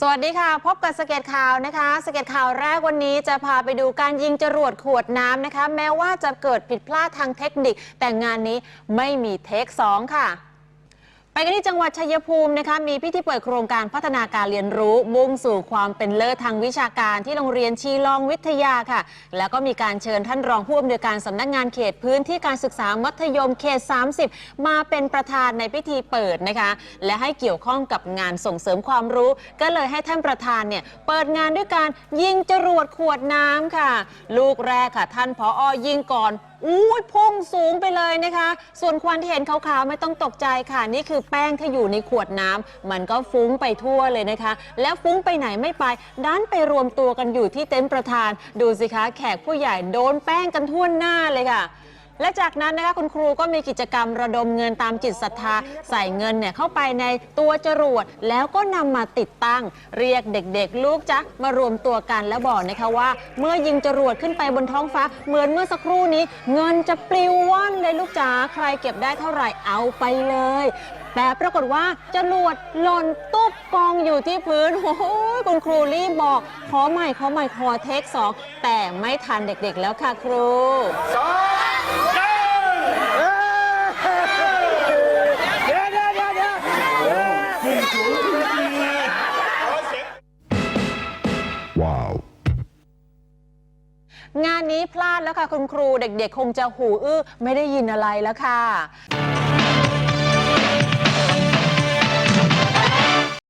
สวัสดีค่ะ พบกับสเก็ตข่าวนะคะสเก็ตข่าวแรกวันนี้จะพาไปดูการยิงจรวดขวดน้ำนะคะ แม้ว่าจะเกิดผิดพลาดทางเทคนิค แต่งานนี้ไม่มีเทคสองค่ะ ไปกันที่จังหวัดชัยภูมินะคะมีพิธีเปิดโครงการพัฒนาการเรียนรู้มุ่งสู่ความเป็นเลิศทางวิชาการที่โรงเรียนชีลองวิทยาค่ะ แล้วก็มีการเชิญท่านรองผู้อำนวยการสำนักงานเขตพื้นที่การศึกษามัธยมเขต 30 มาเป็นประธานในพิธีเปิดนะคะ และให้เกี่ยวข้องกับงานส่งเสริมความรู้ ก็เลยให้ท่านประธานเนี่ยเปิดงานด้วยการยิงจรวดขวดน้ำค่ะ ลูกแรกค่ะ ท่านผออยิงก่อนอู้ยพุ่งสูงไปเลยนะคะ ส่วนควันที่เห็นขาวๆไม่ต้องตกใจค่ะ นี่คือแป้งที่อยู่ในขวดน้ำมันก็ฟุ้งไปทั่วเลยนะคะ แล้วฟุ้งไปไหนไม่ไปดันไปรวมตัวกันอยู่ที่เต็นท์ประธาน ดูสิคะ แขกผู้ใหญ่โดนแป้งกันทั่วหน้าเลยค่ะ และจากนั้นนะคะคุณครูก็มีกิจกรรมระดมเงินตามจิตศรัทธาใส่เงินเนี่ยเข้าไปในตัวจรวดแล้วก็นำมาติดตั้ง เรียกเด็กๆ ลูกจ๊ะมารวมตัวกันแล้วบอกนะคะว่า เมื่อยิงจรวดขึ้นไปบนท้องฟ้า เหมือนเมื่อสักครู่นี้ เงินจะปลิวว่อนเลยลูกจ๋าใครเก็บได้เท่าไหร่เอาไปเลย แต่ปรากฏว่าจรวดหล่นตุ๊บกองอยู่ที่พื้น โอ้โหคุณครูรีบบอก ขอใหม่ขอใหม่ขอเทคสองแต่ไม่ทันเด็กๆแล้วค่ะครู วเดี๋ยวงานนี้พลาดแล้วค่ะคุณครูเด็กๆ คงจะหูอื้อ ไม่ได้ยินอะไรแล้วค่ะ